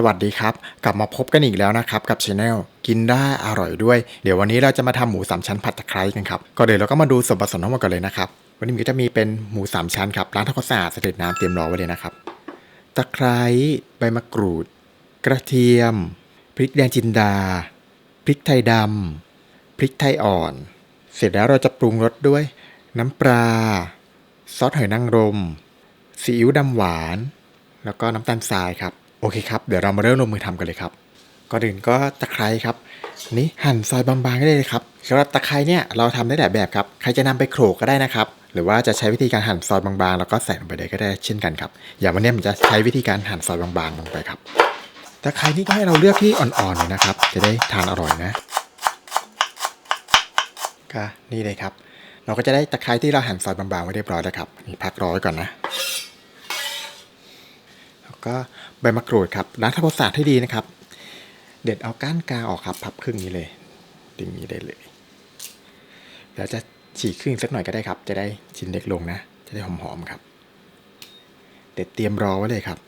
สวัสดีครับ กลับมาพบกันอีกแล้วนะครับ กับช anel กินได้อร่อยด้วย เดี๋ยววันนี้เราจะมาทำหมูสามชั้นผัดตะไคร้กันครับก็เดี๋ยวเราก็มาดูส่วนผสมทั้งหมดกันเลยนะครับ วันนี้มีก็จะมีเป็นหมูสามชั้นครับล้างทำความสะอาดเสด็จน้ำเตรียมรอไว้เลยนะครับ ตะไคร้ใบมะกรูด กระเทียม พริกแดงจินดา พริกไทยดำพริกไทยอ่อน เสร็จแล้วเราจะปรุงรสด้วย น้ำปลาซอสหอยนางรมซีอิ๊วดำหวาน แล้วก็น้ำตาลทรายครับ โอเคครับ เดี๋ยวเรามาเริ่มลงมือทำกันเลยครับ ก่อนอื่นก็ตะไคร้ครับนี้หั่นซอยบางๆได้เลยครับสำหรับตะไคร้เนี่ยเราทำได้หลายแบบครับ ใครจะนำไปโขลกก็ได้นะครับ หรือว่าจะใช้วิธีการหั่นซอยบางๆ แล้วก็ใส่ลงไปเลยก็ได้เช่นกันครับ อย่างวันนี้ผมจะใช้วิธีการหั่นซอยบางๆ ลงไปครับ ตะไคร้นี่ก็ให้เราเลือกที่อ่อนๆเลยนะครับ จะได้ทานอร่อยนะก็นี่เลยครับ เราก็จะได้ตะไคร้ที่เราหั่นซอยบางๆไว้เรียบร้อยแล้วครับ นี่พักรอไว้ก่อนนะ ก็ใบมะกรูดครับล้างทำความสะอาดให้ดีนะครับ เด็ดเอาก้านกลางออกครับ พับครึ่งนี้เลยดึงนี้ได้เลยแล้วจะฉีกครึ่งสักหน่อยก็ได้ครับ จะได้ชิ้นเล็กลงนะ จะได้หอมๆครับ เด็ดเตรียมรอไว้เลยครับ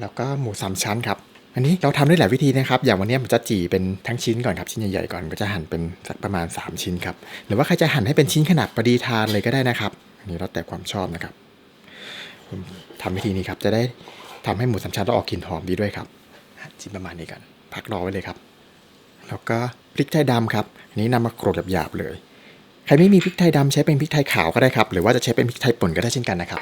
แล้วก็หมูสามชั้นครับ อันนี้เราทำได้หลายวิธีนะครับ อย่างวันนี้ผมจะจี่เป็นทั้งชิ้นก่อนครับ ชิ้นใหญ่ๆก่อนก็จะหั่นเป็นสักประมาณ 3 ชิ้นครับ หรือว่าใครจะหั่นให้เป็นชิ้นขนาดพอดีทานเลยก็ได้นะครับ อันนี้แล้วแต่ความชอบนะครับผมทำวิธีนี้ครับ จะได้ทำให้หมูสามชั้นเราออกกลิ่นหอมดีด้วยครับหั่นชิ้นประมาณนี้กัน พักรอไว้เลยครับ แล้วก็พริกไทยดำครับอันนี้นำมาโขลกหยาบๆเลย ใครไม่มีพริกไทยดำใช้เป็นพริกไทยขาวก็ได้ครับ หรือว่าจะใช้เป็นพริกไทยป่นก็ได้เช่นกันนะครับ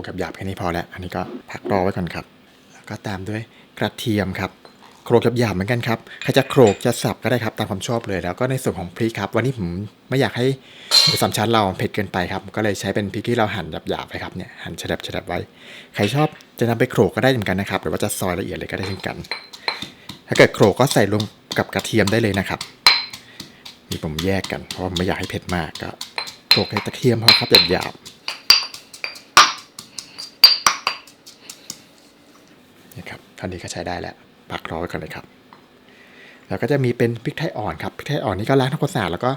คกับผมโขลกหยาบแค่นี้พอแล้ว อันนี้ก็พักรอไว้ก่อนครับ แล้วก็ตามด้วยกระเทียมครับโขลกหยาบเหมือนกันครับใครจะโขลกจะสับก็ได้ครับตามความชอบเลย แล้วก็ในส่วนของพริกครับ วันนี้ผมไม่อยากให้หมูสามชั้นเราเผ็ดเกินไปครับ ก็เลยใช้เป็นพริกที่เราหั่นหยาบๆไปครับเนี่ยหั่นฉดับๆไว้ ใครชอบจะนำไปโขลกก็ได้เหมือนกันนะครับ หรือว่าจะซอยละเอียดเลยก็ได้เช่นกัน ถ้าเกิดโขลกก็ใส่รวมกับกระเทียมได้เลยนะครับนี่ผมแยกกันเพราะว่าไม่อยากให้เผ็ดมากก็โขลกให้กระเทียมพอครับหยาบๆ ครับเท่านี้ก็ใช้ได้แล้วพักรอไว้ก่อนเลยครับ แล้วก็จะมีเป็นพริกไทยอ่อนครับพริกไทยอ่อนนี่ก็ล้างทำความสะอาดแล้วก็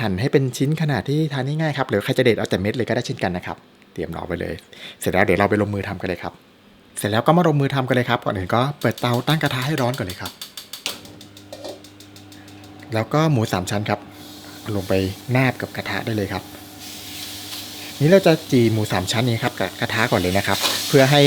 หั่นให้เป็นชิ้นขนาดที่ทานง่ายๆครับหรือใครจะเด็ดเอาแต่เม็ดเลยก็ได้เช่นกันนะครับ เตรียมรอไว้เลย เสร็จแล้วเดี๋ยวเราไปลงมือทำกันเลยครับ เสร็จแล้วก็มาลงมือทำกันเลยครับก่อนอื่นก็เปิดเตาตั้งกระทะให้ร้อนก่อนเลยครับ แล้วก็หมูสามชั้นครับ ลงไปแนบกับกระทะได้เลยครับ นี่เราจะจีหมูสามชั้นนี้ครับกับกระทะก่อนเลยนะครับ เพื่อให้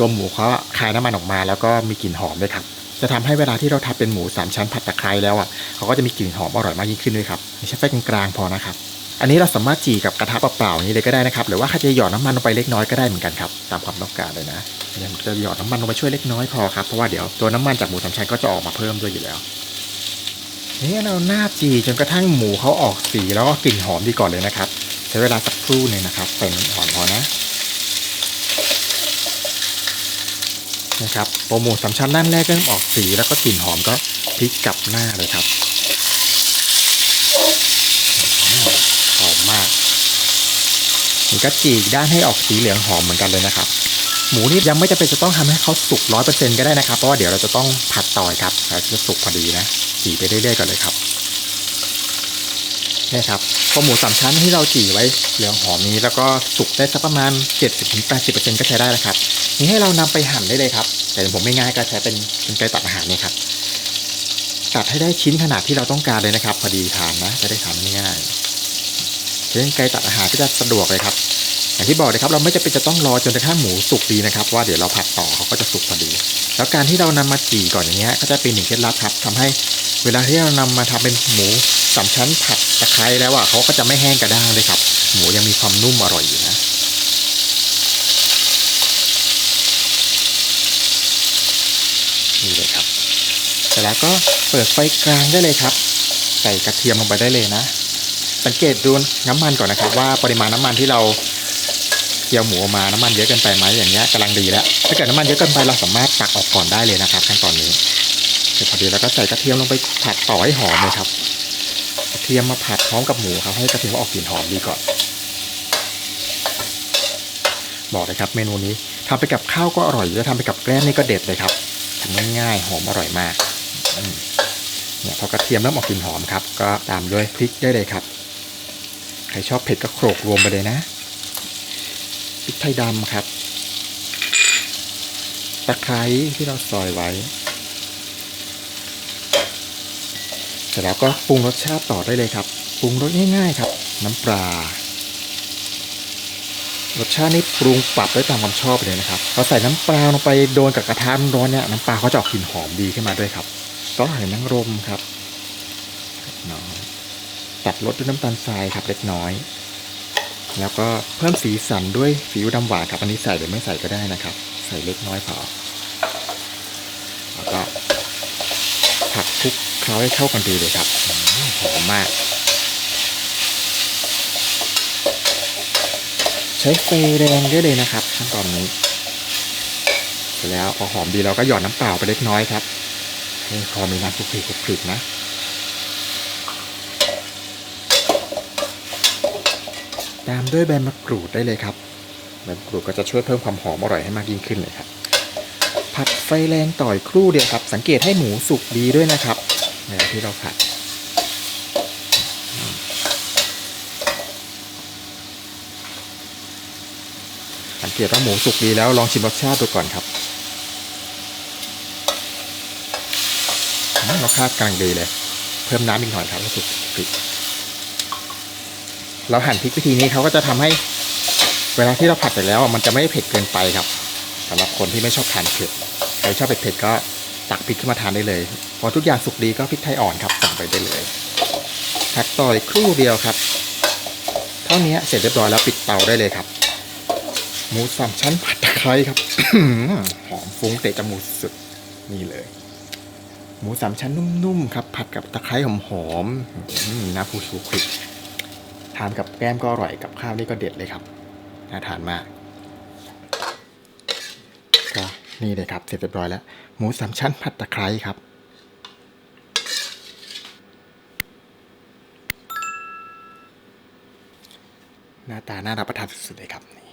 ตัวหมูเขาคายน้ำมันออกมา แล้วก็มีกลิ่นหอมด้วยครับจะทำให้เวลาที่เราทำเป็นหมูสามชั้นผัดตะไคร้แล้วอะเขาก็จะมีกลิ่นหอมอร่อยมากยิ่งขึ้นด้วยครับใช้ไฟกลางๆพอนะครับอันนี้เราสามารถจีกับกระทะเปล่าๆอย่างนี้เลยก็ได้นะครับหรือว่าใครจะหยอดน้ำมันลงไปเล็กน้อยก็ได้เหมือนกันครับตามความต้องการเลยนะยผมจะหยอดน้ำมันลงไปช่วยเล็กน้อยพอครับเพราะว่าเดี๋ยวตัวน้ำมันจากหมูสามชั้นก็จะออกมาเพิ่มด้วยอยู่แล้วนี่เราหน้าจีจนกระทั่งหมูเขาออกสีแล้วก็กลิ่นหอมดีก่อนเลยนะครับ ใช้เวลาสักครู่หนึงนะครับเป็นอ่อนพอนะ นะครับพอหมูสามชั้นด้านแรกเริ่มออกสีแล้วก็กลิ่นหอมก็พลิกกลับหน้าเลยครับหอมมากนี่ก็จีกด้านให้ออกสีเหลืองหอมเหมือนกันเลยนะครับ หมูนี่ยังไม่จำเป็นจะต้องทำให้เขาสุกร้อยเปอร์เซ็นต์ก็ได้นะครับ เพราะว่าเดี๋ยวเราจะต้องผัดต่อยครับแล้วจะสุกพอดีนะจีไปเรื่อยๆก่อนเลยครับ นี่ครับพอหมูสามชั้นที่เราจี่ไว้เหลืองหอมนี้ แล้วก็สุกได้สักประมาณ 70-80%ก็ใช้ได้แล้วครับนี่ให้เรานำไปหั่นได้เลยครับ แต่ผมไม่ง่ายก็ใช้เป็นเป็นไกตัดอาหารนี่ครับตัดให้ได้ชิ้นขนาดที่เราต้องการเลยนะครับ พอดีทานนะจะได้ทานง่ายๆเช่นไกตัดอาหารก็จะสะดวกเลยครับอย่างที่บอกเลยครับเราไม่จำเป็นจะต้องรอจนกระทั่งหมูสุกดีนะครับ ว่าเดี๋ยวเราผัดต่อเขาก็จะสุกพอดี แล้วการที่เรานำมาจี่ก่อนอย่างเงี้ยก็จะเป็นหนึ่งเคล็ดลับครับทำให้เวลาที่เรานำมาทำเป็นหมูสามชั้นผัด ตะไคร้แล้วอะเขาก็จะไม่แห้งกระด้างเลยครับ หมูยังมีความนุ่มอร่อยอยู่นะนี่เลยครับเสร็จแล้วก็เปิดไฟกลางได้เลยครับ ใส่กระเทียมลงไปได้เลยนะ สังเกตดูน้ำมันก่อนนะครับ ว่าปริมาณน้ำมันที่เราเคี่ยวหมูมาน้ำมันเยอะเกินไปไหมอย่างเงี้ยกำลังดีแล้วถ้าเกิดน้ำมันเยอะเกินไปเราสามารถตักออกก่อนได้เลยนะครับขั้นตอนนี้เสร็จพอดีแล้วก็ใส่กระเทียมลงไปผัดต่อให้หอมเลยครับ กระเทียมมาผัดพร้อมกับหมูครับให้กระเทียมออกกลิ่นหอมดีก่อน บอกเลยครับเมนูนี้ทำไปกับข้าวก็อร่อยจะทำไปกับแกล้มนี่ก็เด็ดเลยครับทำง่ายๆหอมอร่อยมากเนี่ยพอกระเทียมเริ่มออกกลิ่นหอมครับ ก็ตามด้วยพริกได้เลยครับ ใครชอบเผ็ดก็โขลกรวมไปเลยนะพริกไทยดำครับตะไคร้ที่เราซอยไว้ เสร็จแล้วก็ปรุงรสชาติต่อได้เลยครับ ปรุงรสง่ายๆครับ น้ำปลารสชาตินี่ปรุงปรับได้ตามความชอบเลยนะครับเราใส่น้ำปลาลงไปโดนกับกระทะร้อนเนี่ยน้ำปลาเขาจะออกกลิ่นหอมดีขึ้นมาด้วยครับก็หอยนางรมครับน้อยตัดรสด้วยน้ำตาลทรายครับเล็กน้อย แล้วก็เพิ่มสีสันด้วยสีอิ๊วดำหวานครับอันนี้ใส่หรือไม่ใส่ก็ได้นะครับ ใส่เล็กน้อยพอแล้วก็ผัดคลุก ล้าให้เข้ากันดีเลยครับอืมหอมมาก ใช้ไฟแรงได้เลยนะครับขั้นตอนนี้เสร็จแล้วพอหอมดีเราก็หยอดน้ำเปล่าไปเล็กน้อยครับให้พอมีน้ำคลุกคลิกคลุกคลิกนะตามด้วยใบมะกรูดได้เลยครับใบมะกรูดก็จะช่วยเพิ่มความหอมอร่อยให้มากยิ่งขึ้นเลยครับ ผัดไฟแรงต่อยครู่เดียวครับ สังเกตให้หมูสุกดีด้วยนะครับ เวลาที่เราผัดสังเกตว่าหมูสุกดีแล้วลองชิมรสชาติดูก่อนครับรสชาติกลางดีเลย เพิ่มน้ำอีกหน่อยครับสุกพริกเราหั่นพริกวิธีนี้เขาก็จะทำให้ เวลาที่เราผัดเสร็จแล้วมันจะไม่เผ็ดเกินไปครับสำหรับคนที่ไม่ชอบทานเผ็ดใครชอบเผ็ดๆก็ ตักพริกขึ้นมาทานได้เลย พอทุกอย่างสุกดีก็พริกไทยอ่อนครับสั่งไปได้เลยผัดต่อยครู่เดียวครับ เท่านี้เสร็จเรียบร้อยแล้วปิดเตาได้เลยครับ หมูสามชั้นผัดตะไคร้ครับหอมฟุ้งเตะจมูกสุดนี่เลย หมูสามชั้นนุ่มๆครับ ผัดกับตะไคร้หอมๆมมีน้ำผู้ชูคลิกทานกับแก้มก็อร่อยกับข้าวนี่ก็เด็ดเลยครับน่าทานมากก็ นี่เลยครับเสร็จเรียบร้อยแล้วหมูสามชั้นผัดตะไคร้ครับ หน้าตาน่ารับประทานสุดๆเลยครับนี่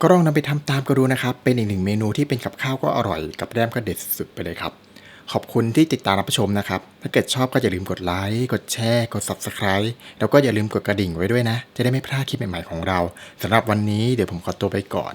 ก็ลองนำไปทำตามกันดูนะครับ เป็นอีกหนึ่งเมนูที่เป็นกับข้าวก็อร่อย กับแรมก็เด็ดสุดๆไปเลยครับ ขอบคุณที่ติดตามรับชมนะครับ ถ้าเกิดชอบก็อย่าลืมกดไลค์กดแชร์ กด Subscribe แล้วก็อย่าลืมกดกระดิ่งไว้ด้วยนะ จะได้ไม่พลาดคลิปใหม่ๆของเราสำหรับวันนี้เดี๋ยวผมขอตัวไปก่อน